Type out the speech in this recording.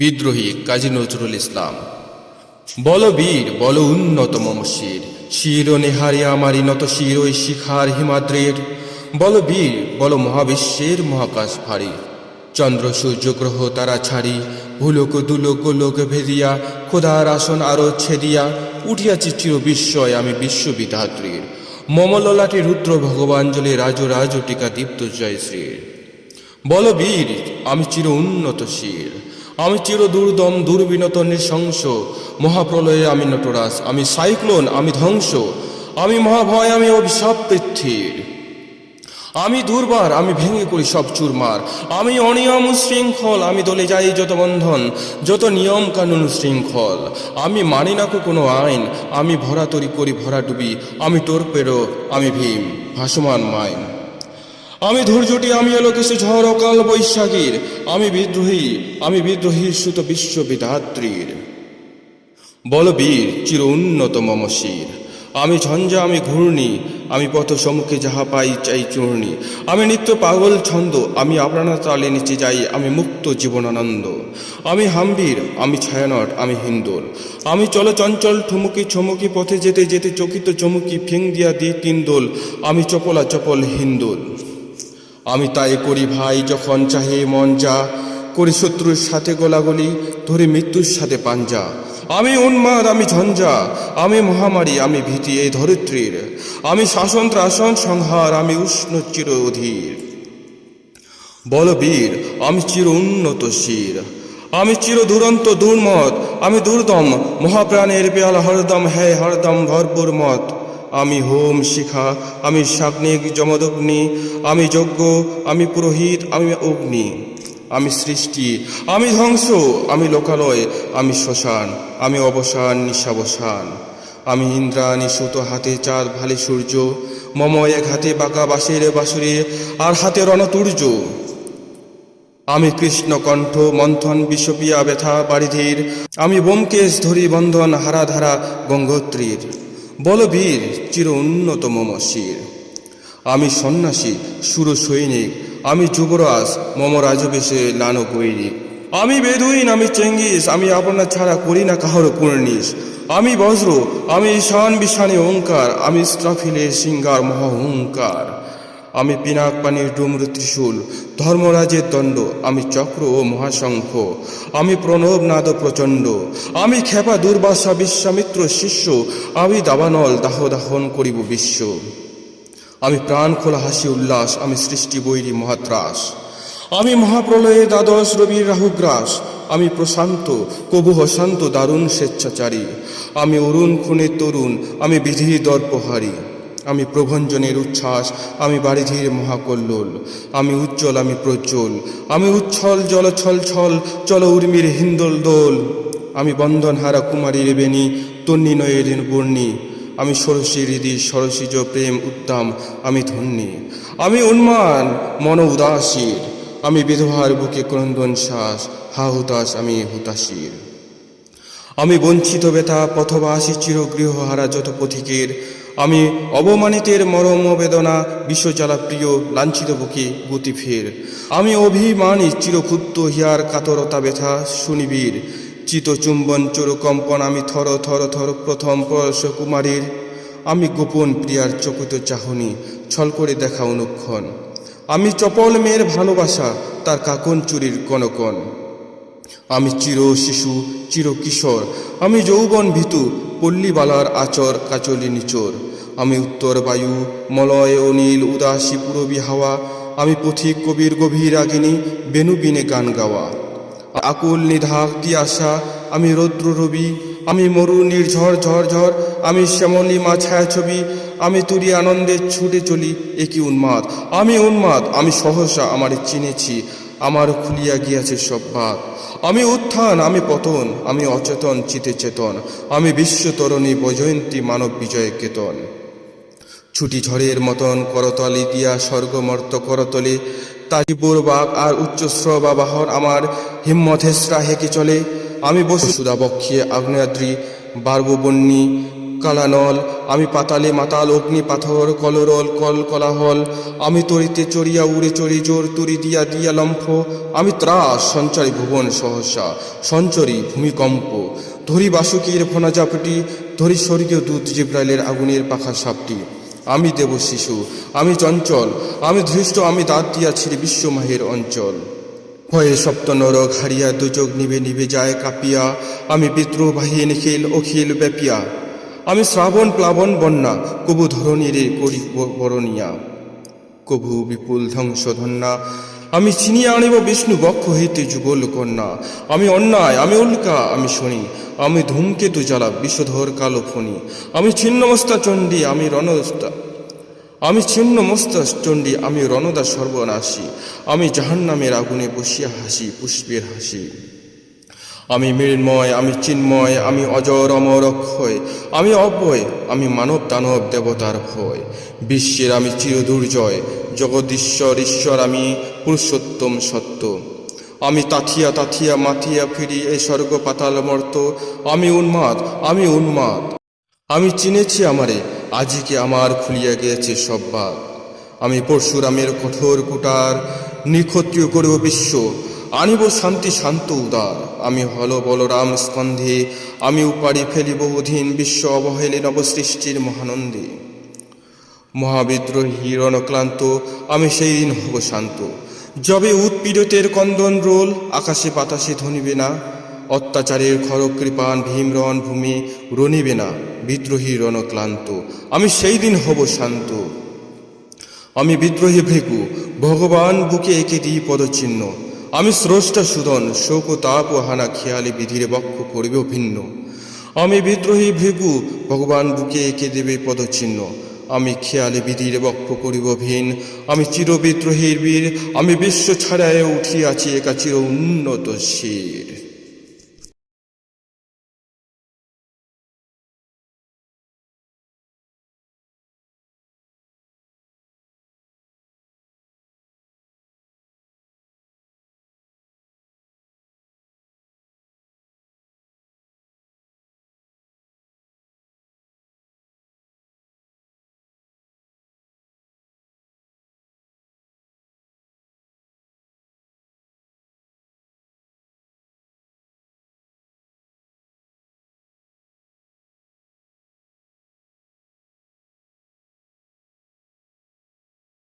বিদ্রোহী কাজী নজরুল ইসলাম। বল বীর, বল উন্নত মম শির নেহারি আমারি নত শির ওই শিখার হিমাদ্রের। বল বীর, বল মহাবিশ্বের মহাকাশ ভারী। চন্দ্র, সূর্য, গ্রহ, তারা ছাড়ি, ভুলোক, দুলোক, লোক ভেদিয়া, খোদার আসন আরও ছেদিয়া, উঠিয়াছি চির বিস্ময় আমি বিশ্ববিধাত্রীর। মমললাটি রুদ্র ভগবাঞ্জলি রাজ রাজ টিকা দীপ্ত জয়শ্রীর। বল বীর, আমি চির উন্নত শির। আমি চির দুর্দম, দুর্বিনত, নৃশংস। মহাপ্রলয়ে আমি নটরাস আমি সাইক্লোন, আমি ধ্বংস। আমি মহাভয়, আমি অভিশাপ পৃথ্বীর। আমি দুর্বার, আমি ভেঙে করি সব চুরমার। আমি অনিয়ম শৃঙ্খল আমি দলে যাই যত বন্ধন, যত নিয়ম কানুন শৃঙ্খল। আমি মানি না কোনো আইন, আমি ভরা তরি করি ভরা ডুবি। আমি টোরপেরো আমি ভীম, ভাসমান মাইন। আমি ধৈর্যটি, আমি এলো কিছু ঝড় অকাল বৈশাখীর। আমি বিদ্রোহী, আমি বিদ্রোহীর সুত বিশ্ববিধাত্রীর বলবীর চির উন্নত মম শির। আমি ঝঞ্ঝা, আমি ঘূর্ণি, আমি পথ সম্মুখে যাহা পাই চাই চূর্ণি। আমি নিত্য পাগল ছন্দ, আমি আপনার তালে নিচে যাই, আমি মুক্ত জীবনানন্দ। আমি হাম্বির আমি ছায়ানট, আমি হিন্দোল। আমি চল চঞ্চল, ঠুমুকি ছমুকি পথে যেতে যেতে চকিত চমুকি ফিং দিয়া দি তিন দোল। আমি চপলা চপল হিন্দোল। আমি তাই করি ভাই, যখন চাহে মন যা। করি শত্রুর সাথে গোলাগুলি, ধরে মৃত্যুর সাথে পাঞ্জা। আমি উন্মাদ, আমি ঝঞ্ঝা, আমি মহামারী, আমি ভীতি, এই ধরিত্রীর। আমি শাসন, ত্রাসন, সংহার, আমি উষ্ণ, চির অধীর। বলবীর আমি চির উন্নত শির। আমি চির দুরন্ত, দুর্মত, আমি দুর্দম, মহাপ্রাণের পেয়াল হরদম, হে হরদম, ভরপুর মত। আমি হোম শিখা, আমি সাগ্নিক যমদগ্নি, আমি যজ্ঞ, আমি পুরোহিত, আমি অগ্নি, আমি সৃষ্টি, আমি ধ্বংস, আমি লোকালয়, আমি শ্মশান, আমি অবসান নিশাবসান আমি ইন্দ্রাণী সুত হাতে চাঁদ ভালে সূর্য, মম এক হাতে বাঁকা বাঁশের বাঁশুরে, আর হাতে রণতুর্য। আমি কৃষ্ণ কণ্ঠ, মন্থন, বিষপিয়া ব্যথা, বারিধির, আমি বোমকেশ ধরি বন্ধন, হারাধারা, গঙ্গোত্রীর। বলবীর চির উন্নত মম শির। আমি সন্ন্যাসী সুর সৈনিক আমি যুবরাজ, মম রাজবেশে নান কৈরিক আমি বেদুইন, আমি চেঙ্গিস, আমি আপনার ছাড়া করি না কাহর কুর্নিস আমি বজ্র, আমি ঈশান বিশানে ওঙ্কার, আমি স্ট্রাফিলে সিঙ্গার মহাহংকার আমি পিনাক পানির ডুমরু ত্রিশূল, ধর্মরাজের দণ্ড, আমি চক্র ও মহাশঙ্খ, আমি প্রণব নাদ প্রচণ্ড, আমি খেপা দুর্বাসা বিশ্বামিত্র শিষ্য, আমি দাবানল দাহ দাহন করিব বিশ্ব। আমি প্রাণ খোলা হাসি উল্লাস, আমি সৃষ্টি বৈরী মহাত্রাস, আমি মহাপ্রলয়ে দ্বাদশ রবির রাহুগ্রাস, আমি প্রশান্ত, কবু হশান্ত দারুণ স্বেচ্ছাচারী, আমি অরুণ খুনে তরুণ, আমি বিধির দর্পহারী। আমি প্রভঞ্জনের উচ্ছ্বাস, আমি বারিধির মহাকল্লোল, আমি উজ্জ্বল, আমি প্রজ্জ্বল, আমি উচ্ছল জল ছল ছল, চল উর্মির হিন্দোল দোল। আমি বন্ধনহারা কুমারী বেণী, তন্নি নয়ের বর্ণী, আমি ষোড়শী হৃদি সরসীজ প্রেম উদ্দাম আমি ধন্যী। আমি উন্মান, মন উদাসীর, আমি বিধবার বুকে ক্রন্দন শ্বাস হা হুতাশ আমি হুতাশীর। আমি বঞ্চিত ব্যথা পথবাসী চিরগৃহহারা যত পথিকের। আমি অবমানিতের মরম বেদনা বিশ্বজ্বালা প্রিয় লাঞ্ছিত বুকে গতি ফের। আমি অভিমানী চিরক্ষুদ্র হিয়ার কাতরতা ব্যথা শুনিবীর চিত চিতচুম্বন চোরকম্পন আমি থর থর থর প্রথম পরশ কুমারীর। আমি গোপন প্রিয়ার চকিত চাহনি ছল করে দেখা অনুক্ষণ। আমি চপল মেয়ের ভালোবাসা তার কাকন চুরির কনকন। আমি চির শিশু, চির কিশোর। আমি যৌবন ভীতু, পল্লীবালার আচর কাচলি নিচোর। আমি উত্তর বায়ু, মলয় অনিল, উদাসী পুরবী হাওয়া। আমি পথিক কবির গভীর আগিনী বেনুবিনে গান গাওয়া। আকুল নিধাক দিয়াশা আমি রৌদ্র রবি। আমি মরু নির্ঝর ঝর ঝর। আমি শ্যামলী মা ছায়াছবি আমি তুরি আনন্দে ছুটে চলি একই উন্মাদ? আমি উন্মাদ, আমি সহসা আমার চিনেছি। আমার খুলিয়া গিয়াছে সব বাদ আমি উত্থান, আমি পতন, আমি অচেতন, চিতে চেতন, আমি বিশ্বতরণী বজয়ন্তী মানব বিজয় কেতন ছুটি ঝড়ের মতন করতলি দিয়া স্বর্গমর্ত করতলে তাজিপুর বাঘ আর উচ্চস্রব বাহন আমার হিম্মথেসরা হেঁকে চলে। আমি বসু সুদা বক্ষিয়ে আগ্নেয়াদ্রি বার্ববন্যী কালানল, আমি পাতালে মাতাল, অগ্নি পাথর, কলরল, কল কলাহল। আমি তরিতে চড়িয়া উড়ে চড়ি, জোর তুরি দিয়া দিয়া লম্ফ। আমি ত্রাস, সঞ্চারী ভুবন সহসা, সঞ্চরী ভূমিকম্প। ধরি বাসুকীর ফনা জাপটি ধরি স্বর্গীয় দূত জিব্রাইলের আগুনের পাখা সাপটি। আমি দেব শিশু, আমি চঞ্চল, আমি ধৃষ্ট, আমি দাঁত দিয়াছি বিশ্বমাহের অঞ্চল। ভয়ে সপ্ত নরক হারিয়া, দুচোখ নিবে নিবে যায় কাঁপিয়া। আমি বিদ্রোহবাহী, নিখিল, অখিল ব্যাপিয়া। আমি শ্রাবণ প্লাবন বন্যা, কবু ধরণীর করি বরণিয়া। কভু বিপুল ধ্বংসধন্যা, আমি চিনিয়ে আনিব বিষ্ণু বক্ষ হইতে যুগল কন্যা আমি অন্যায়, আমি উল্কা, আমি শনি, আমি ধূমকেতু জ্বালা, বিষধর কালো ফণি। আমি ছিন্নমস্তা চণ্ডী, আমি রণস্তা আমি ছিন্ন চণ্ডী, আমি রণদা সর্বনাশী। আমি জাহান্নামের আগুনে বসিয়া হাসি, পুষ্পের হাসি। আমি মৃন্ময়, আমি চিন্ময়, আমি অজর অমর অক্ষয় আমি অব্যয়, আমি মানব দানব দেবতার ভয়। বিশ্বের আমি চিরদুর্জয় জগদীশ্বর, ঈশ্বর আমি পুরুষোত্তম সত্য। আমি তাথিয়া তাথিয়া মাথিয়া ফিরি এই স্বর্গ পাতাল মর্ত। আমি উন্মাদ আমি উন্মাদ। আমি চিনেছি আমারে, আজিকে আমার খুলিয়া গিয়েছে সব বাদ। আমি পরশুরামের কঠোর কুটার নিক্ষত্রিয় করব বিশ্ব। আনিব শান্তি শান্ত উদার। আমি হল বলরাম স্কন্ধে, আমি উপাড়ি ফেলিব অধীন বিশ্ব অবহেলে নবসৃষ্টির মহানন্দে। মহাবিদ্রোহী, রণক্লান্ত, আমি সেই দিন হব শান্ত। যবে উৎপীড়িতের কন্দন রোল, আকাশে বাতাসে ধনিবে না। অত্যাচারের খড়গ কৃপান ভীমরণ ভূমি রনিবে না। বিদ্রোহী, রণক্লান্ত, আমি সেই দিন হব শান্ত। আমি বিদ্রোহী ভৃগু, ভগবান বুকে এঁকে দিই পদচিহ্ন। আমি স্রষ্টা সুদন শোক তাপ ও হানা খেয়ালি বিধিরে বক্ষ করিব ভিন্ন। আমি বিদ্রোহী ভৃগু, ভগবান বুকে এঁকে দেবে পদচিহ্ন আমি খেয়ালে বিধির বক্ষ করিব ভিন। আমি চির বিদ্রোহীর বীর। আমি বিশ্ব ছাড়ায় উঠিয়াছি একা চির উন্নত শির।